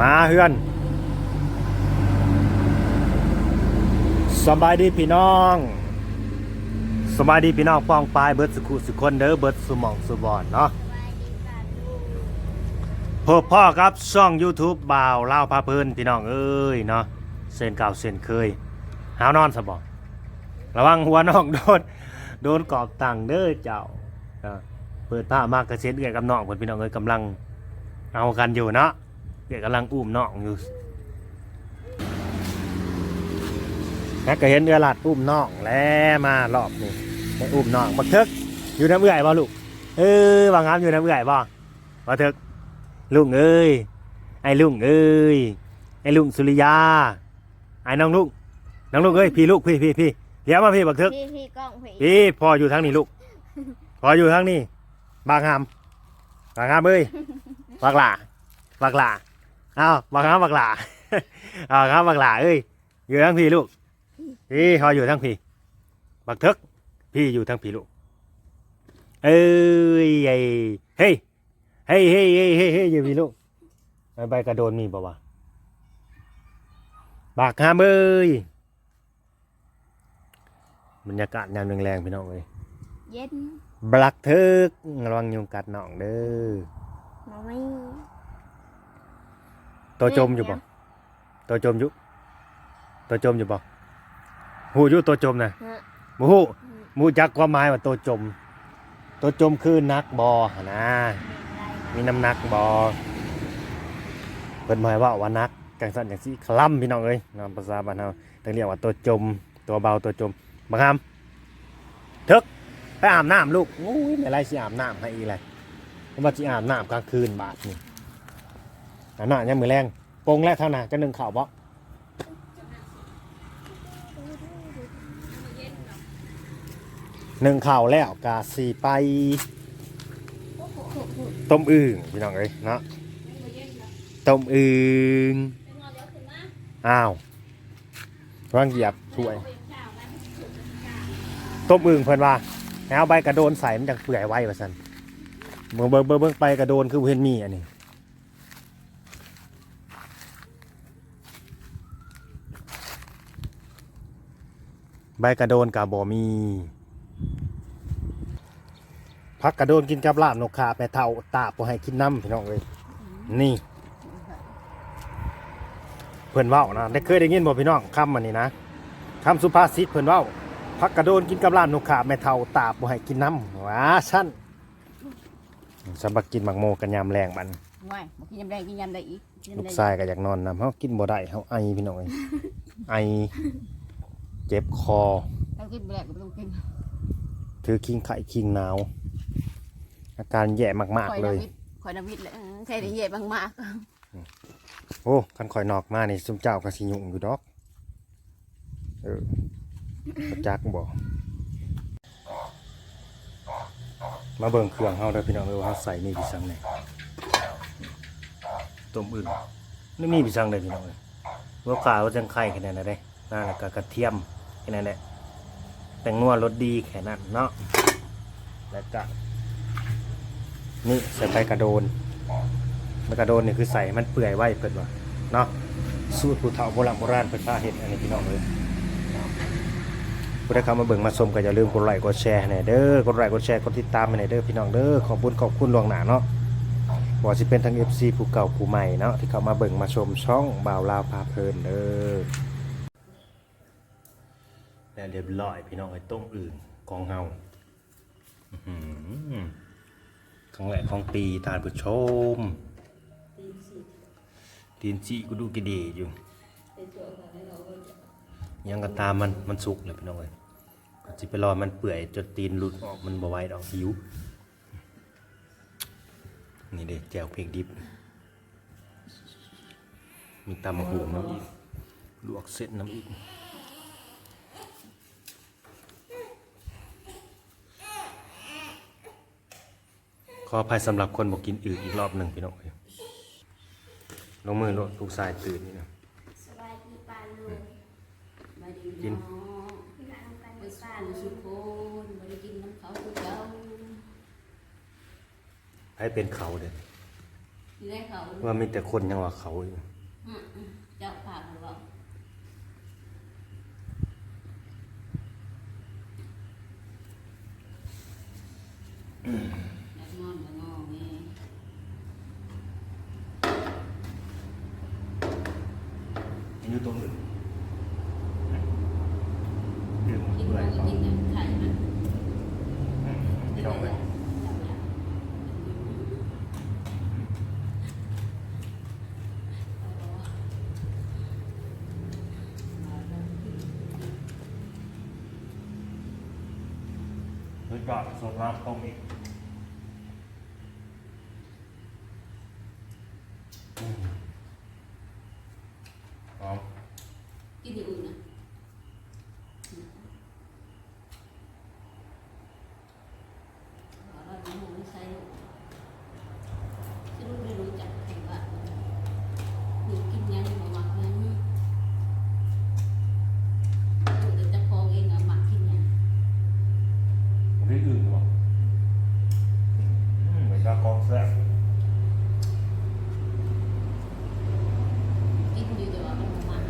มาเฮือนสบายดีพี่น้องสบายดีพี่น้องป้องปลายเบิร์ดสุขุสุคนเด้อเบิร์ดสุมองสุบอนเนาะพบพ่อครับช่อง YouTube บ่าวเล่าพาเพลินพี่น้องเอ้ยเนาะเส้นเก่าเส้นเคยหาวนอนสบอระวังหัวน้องโดนโดนกอบตังเด้อเจ้าเปิดผ้ามากกระเซ็นเอื้อยกับน้องเพิ่นพี่น้องเอ้ยกำลังเอากันอยู่เนาะ เอื้อยกำลังอุ้มน้องอยู่นักก็เห็นเอื้อหลัดอุ้มน้องแล้วมารอบนี้ได้อุ้มน้องบักเทึกอยู่น้ำเอื่อยบ่ลูกเออวางงามอยู่น้ำเอื่อยบ่บักเทึกลุงเอ้ยไอ้ลุงเอ้ยไอ้ลุงสุริยาไอ้น้องลุงน้องลุงเอ้ยพี่ลูกพี่พี่พี่เดี๋ยวมาพี่บักเทึกพี่พี่กล้องพี่พี่พออยู่ทางนี้ลูกพออยู่ทางนี้บางงามบางงามเอ้ยบักหล่าบักหล่า อ้าวบางงามบักหล่าอ้าวครับบักหล่าเอ้ยอยู่ทางพี่ลูกพี่พออยู่ทั้งพี่บักเทึกพี่อยู่ทั้งพี่ลูกเอ้ยไอ้เฮ้ยเฮ้ยเฮ้ยเฮ้ยเฮ้ยเฮ้ยอยู่พี่ลูกไปไปกระโดนมีบ่วะบากฮามเอ้ยบรรยากาศยามแรงๆพี่น้องเอ้ยเย็นบลักเทึกระวังยุงกัดน้องเด้อ มาไม่ ตัวจมอยู่บ่ตัวจมอยู่ตัวจมอยู่บ่หูอยู่ตัวจมนะฮะหมูหูหมูจักความหมายว่าตัวจม ตัวจมคือนักบอหั่นนะมีน้ำหนักบอเปิดหมายว่าว่านักกังสันอย่างที่คล่ำพี่น้องเอ้ยนามภาษาบ้านเฮาต้องเรียกว่าตัวจม ตัวเบาตัวจมบังคำทึกไปอาบน้ำลูกโอ้ยไม่ไรสิอาบน้ำให้อีไรเพราะว่าสิอาบน้ำกลางคืนบาทนี่ อาบน้ำยังมือแรงโปงแรกเท่าน่ะจะหนึ่งข่าวบ่หนึ่งข่าวแล้วกาสีไปต้มอึ่งพี่น้องเอ้ยเนาะต้มอึ่งอ้าววางเหยียบถ้วยต้มอึ่งเพิ่นว่าให้เอาใบกระโดนใส่มันจังเปื่อยไว้ว่าซั่นเบิ่งเบิ่งเบิ่งไปกระโดนคือเห็นมีอันนี้ ใบกระโดนกับบ่มีพักกระโดนกินกับลาบนกขาไปเท่าตาบ่ให้กินน้ำพี่น้องเลยนี่ เพิ่นเว้านะได้เคยได้ยินบ่พี่น้องคำมันนี้นะคำสุภาษิตเพิ่นเว้าพักกระโดนกินกับลาบนกขาแม่เท่าตาบ่ให้กินน้ำว้าชั้นสำบักกินหมักโมกันยามแรงมันไม่บอกกินยำแดงกินยำได้อีกกินลูกได้ชายก็อยากนอนนำเฮากินบ่ได้เฮาไอพี่น้องเอ้ยไอ เจ็บคอเรากินไปแล้วก็ไม่ต้องกินถือคิงไข่คิงหนาว อาการแย่มากคอยๆเลยน้ำวิทย์คอยน้ำวิทย์เลยเออใช่ได้เย็บมากโอ้คันข่อยนอกมานี่ซุมเจ้าก็สิยุ่งอยู่ดอก เออบ่จักบ่มาเบิ่งเครื่องเฮาเด้อพี่น้องเอ้ยว่าเฮาใส่นี่พี่สังไหนต้มอื่นนี่มีพี่สังได้พี่น้องเอ้ยว่าขาวว่าจังไข่แค่นั้นนะเด้นั่นแล้วก็กระเทียม แค่นั้นแหละแต่งนัวรสดีแค่นั้นเนาะแล้วก็นี่ใส่ไปกระโดนมันกระโดนนี่คือใส่มันเปื่อยไว้เพิ่นว่าเนาะสูตรผู้เฒ่าโบราณโบราณเพิ่นพาเฮ็ดอันนี้พี่น้องเอ้ยผู้ใดเข้ามาเบิ่งมาชมก็อย่าลืมกดไลค์กดแชร์หน่อยเด้อกดไลค์กดแชร์กดติดตามหน่อยเด้อพี่น้องเด้อขอบคุณขอบคุณลวงหนาเนาะบ่ว่าสิเป็นทั้ง FC ผู้เก่าผู้ใหม่เนาะที่เข้ามาเบิ่งมาชมช่องบ่าวลาวพาเพลินเด้อ แล้วเรียบร้อยพี่น้องไอ้ต้มอื่นของเฮาอื้อหือครั้งแรกของปีท่าผู้ชมตีนจีก็ดูกระดีอยู่ยังก็ตามมันมันสุกเลยพี่น้องเอ้ยจจะไปรอมันเปื่อยจนตีนหลุดออกมันบวไหว้ดอกหิว นี่เด็แจวเพลงดิบ มีตำมะหูน้ำอีกลวกเส้นน้ำอีก ขออภัยสำหรับคนบอกกินอื่นอีกรอบหนึ่งพี่น้องเอ้ยลงมือโลดลูกชายตื่นนี่นะๆสบายดีปลาลูกสบายดีกินเนาะไปสู้สุโคนบริกินน้ำเขาคือเจ้าให้เป็นเขาเด้ออยู่ได้เขาว่ามีแต่คนยังว่าเขาอยู่อืมอืมเจ้าผ่าหรือเปล่าอยากงอนก็งอแม่ อยู่ตรงอื่นดื่มกินเบื่อมันก็กินอย่างไข่มัน พี่น้องเลย นึกว่าสดน้ำต้มอีกอืมหอม กินอย่างอื่นนะเราไม่รู้ไม่ใช่ลูกที่ลูกไม่รู้จักใครว่าหนูกินยังหนูหมักยังลูกเดี๋ยวจะพองเองอะหมักกินยัง มันได้อื่นหรือเปล่าอืมเหมือนกับกองแซ่บ กินอยู่แต่ว่ามันบ่หมัก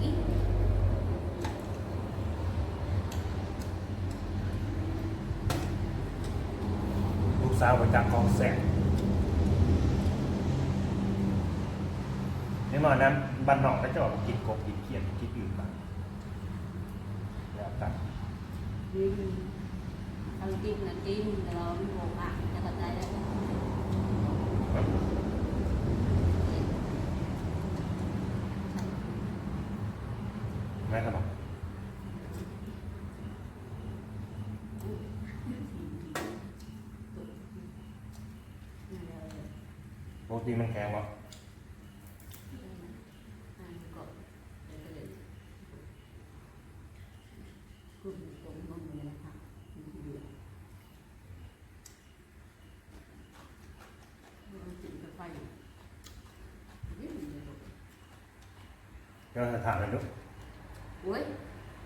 กิน ลูก สาวมาจากกองแซ่บนี่มานั้นบ้านนอกก็จะบอกกินกบกินเขียดกินอื่นบ้างแล้วกันทำกินนะกินแต่เราไม่บอกหมักจะเข้าใจได้ไหมแม่ขนม ปกติมันแข็งวะเดี๋ยวจะถามเลยลูกโอ้ย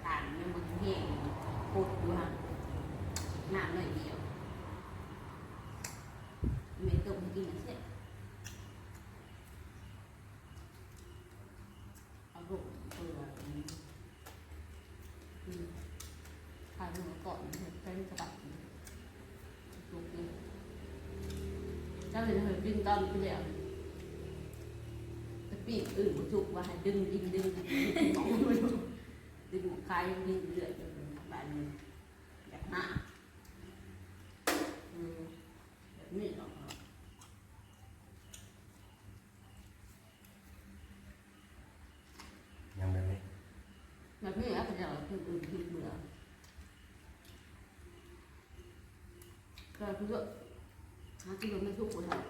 ต่างยังมันแห้งปวดอยู่ห่ะน้ำหน่อยเดียวไม่ต้มกินเสร็จ เอาลูกเปลือกอืมทานหัวก่อนใช้กระบัดลูกนี่เจ้าเห็นเหรอกินตอนเดียวปีกอื่นถูกว่าให้ดึงดึงดึงดึงมองไม่รู้ดึงคลายดึงเลือดแบบนี้แบบหน้นาอืมแบบนี้หรอก ยังแบบนี้ แบบนี้แล้วก็จะคืออื่นกินเบื่อ ก็คือว่าหากินไม่ทุกคนเลย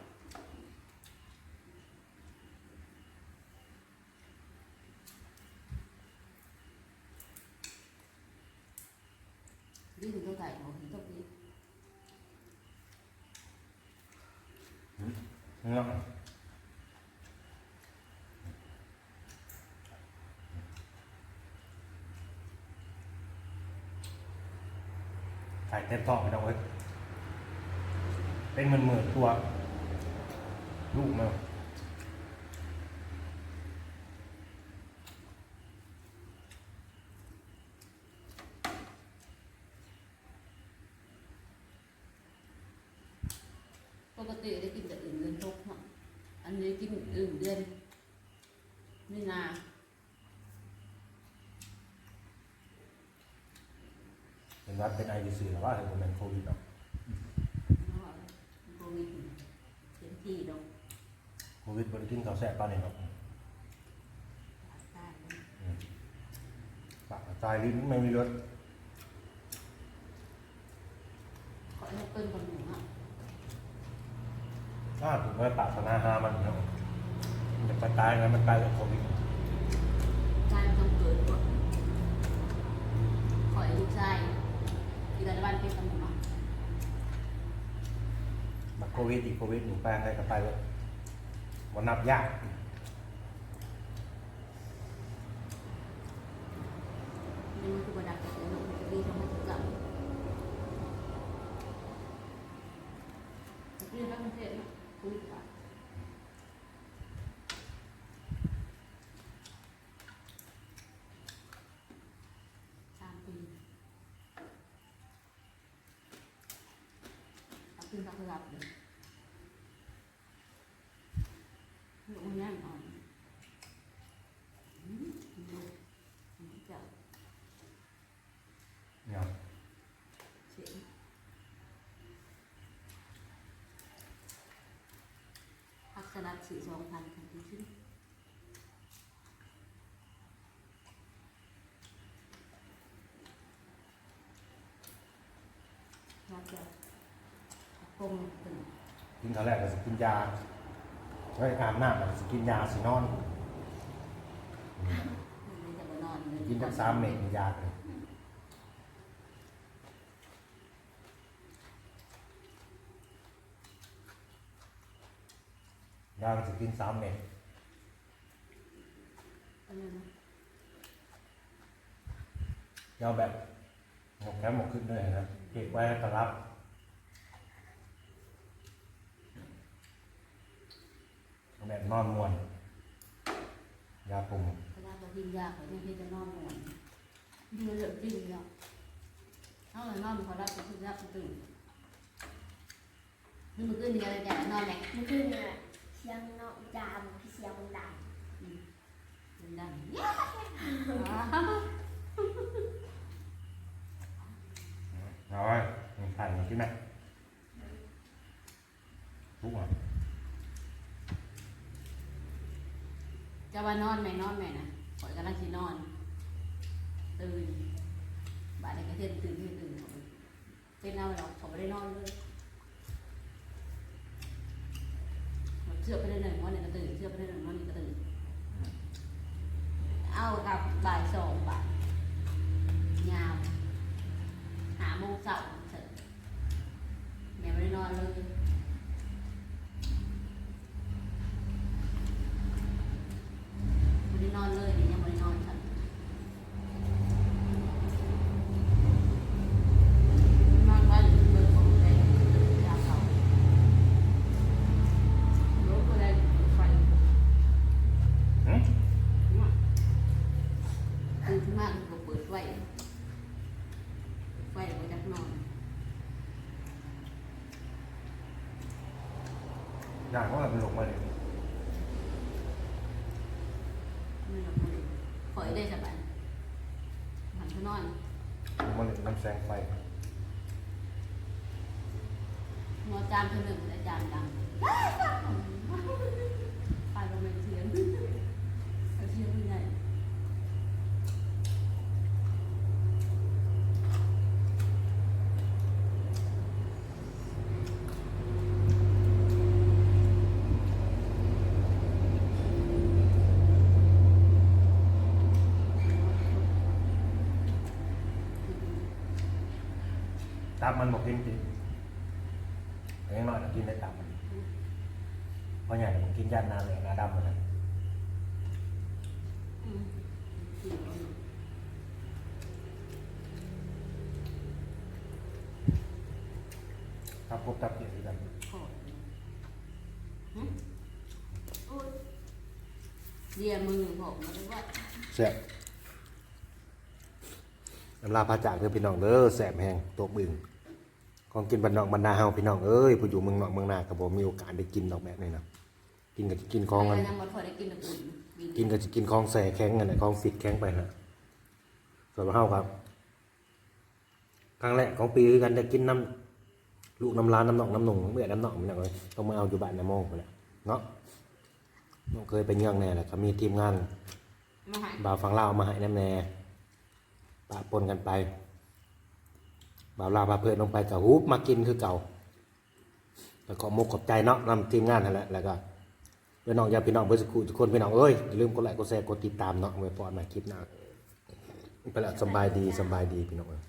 นี่คือตัวไก่ของตัวนี้เนาะใส่เต็มท้องไปแล้วเว้ย เป็นเหมือนเหมือนตัว ลูกมันปกติได้กินแต่อื่นเดือนทุกเนาะอันนี้กินอื่นเดือนไม่นาเป็นวัดเป็นไอวีซีหรือว่าเป็นเป็นโควิดเนาะโค วิดเต็มที่ดอกโควิดบริกินเขาวแซ่บป้านนี่เนาะตายปากตายลิ้นไม่มีรสขอให้เปิ้ลกับหนูอะถ้าถึงว่าปากสนาหามันเนาะมันจะไปตายนะมันตายจากโควิดชายต้องเกิดก่อนขอให้ลูกชายที่รัฐบาลเป็นตำรวจอะบัก โควิดอีกโควิดหนูแปลงได้กับไปว่าวันนับยาก nhưng mà tôi đặt cái nó đi trong mắt rộng đi nó không thể cũng được สามปีเอาขึ้นมาคือหลับเลย เสียงพักสลัดสี่สองพันคันที่ขึ้นรับจ ไว้อาบน้ำแล้วก็สิกินยาสินอนไม่จะมานอนเลยกินจักสามเม็ดยาเลยยาก็สิกินสามเม็ดอะไรนะยาแบบหมกแคมหมกขึ้นด้วยนะเก็บไว้ตรับเอา แบบนอนมวนยาปุ่มเวลาเรากินยาเขาเนี่ยที่จะนอนหมอนดูเหลือจริงเนาะเอาเลยนอนเขารับไปทุกยาตื่นนี่มันขึ้นยังไงแต่นอนไหนมันคือเนี่ยเสียงนอกจามพี่เสียงมันดังมันดังเอาไว้มันถ่ายมันขึ้นไหมทุกวัน จะว่านอนไหมนอนไหมนะขอยกำลังสินอน ตื่นบ่ายในกระเทียมตื่นที่ตื่นเขาเป็นเอาหรอกเขาไม่ได้นอนเลยเชื่อไปได้หนึ่งวันหนึ่งก็ตื่นเชื่อไปได้หนึ่งวันหนึ่งก็ตื่น เอากับบ่ายสองบ่ายยาว หาโมงเสาร์เสร็จแม่ไม่ได้นอนเลยไม่ได้นอนเลยนี่ยังไม่ได้นอนฉันนอนบ้านเบิกของแดงยาเขารถก็ได้ไฟ หืม ตื่นขึ้นมาก็เปิดไฟไฟออกมาจากนอน อย่างก็แบบลงมาเลย ไม่หลับเลย ปล่อยได้สบายหันไปนอนลงมาเลยน้ำแสงไฟนอนจานคนหนึ่งแต่จานดังไปลงไปเสียงเอาเสียงใหญ่ ตับมันบอกกินจริงแต่อยังน้อยก็กินได้ตับมันเพราะใหญ่ผมกินยานานเลยงาดำเหมือนกันอืมเสียงตับพบตับเกี่ยวกันคอหึโอ๊ยเดียมือผมมาเลยว่าแซ่บน้ำลาพาจากเพื่อพี่น้องเด้อแสบแห้งตัวบึง ของกินบันนอกบรรดาเฮาพี่น้องเอ้ยผู้อยู่เมืองนอกเมืองนากับผมมีโอกาสได้กินดอกแบบนี้นะกินก็จะกินของกันยังมาพอได้กินตะกุนกินก็จะกินของแส่แข็งกันนะของฟิตแข็งไปนะส่วนเฮาครับครั้งแรกของปีคือกันได้กินน้ำลูกน้ำลานน้ำหนองน้ำหนงเมื่อน้ำหนองพี่น้องเอ้ยต้องมาเอาอยู่บ้านในโมงไปแหละเนาะน้องเคยไปเยื่องแน่แหละครับมีทีมงานมาหายบ่าวฟังเล่าวมาให้น้ำแน่ปะปนกันไป บ่าวลาบาเพื่อนลงไปกับฮุบมากินคือเก่า แล้วก็มุกขอบใจเนาะนำทีมงานนั่นแหละแล้วก็พี่น้องญาติพี่น้องเพื่อนสกุลทุกคนพี่น้องเอ้ยอย่าลืมกดไลค์กดแชร์กดติดตามเนาะไว้พอดใหม่คลิปหน้าไปละสบายดีสบายดีพี่น้องเอ้ย